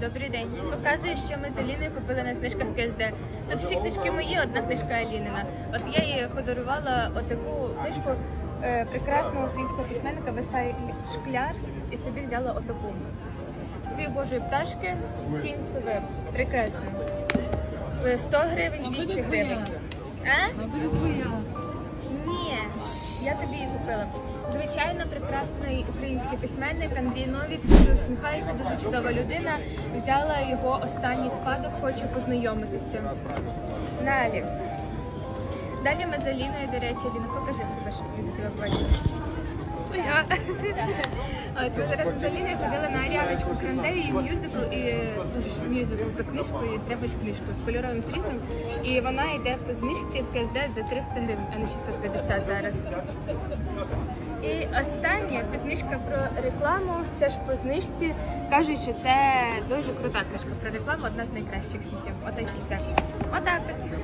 Добрий день. Показую, що ми з Аліною купили на знижках КСД. Тут всі книжки мої, одна книжка Алінина. От я їй подарувала отаку книжку е, прекрасного українського письменника Василь Шкляр і собі взяла отаку. Свій Божої пташки, тінь сови. Прекрасно. Е, 100 гривень, 200 гривень. А? Ні, я тобі її купила. Звичайно, прекрасний український письменник Андрій Новік дуже усміхається, дуже чудова людина. Взяла його останній спадок, хочу познайомитися. Далі. Далі ми з Аліною, до речі, Аліна, покажи себе, щоб люди тебе бачили. От ми зараз з Аліною ходили на Аріаночку Гранде і мюзикл, і це ж мюзикл за книжкою, і треба ж книжку з кольоровим зрізом. І вона йде по знижці в КСД за 300 гривень, а не 650 зараз. І останнє це книжка про рекламу, теж по знижці. Кажуть, що це дуже крута книжка про рекламу, одна з найкращих в світі. Отак і все. Отак от.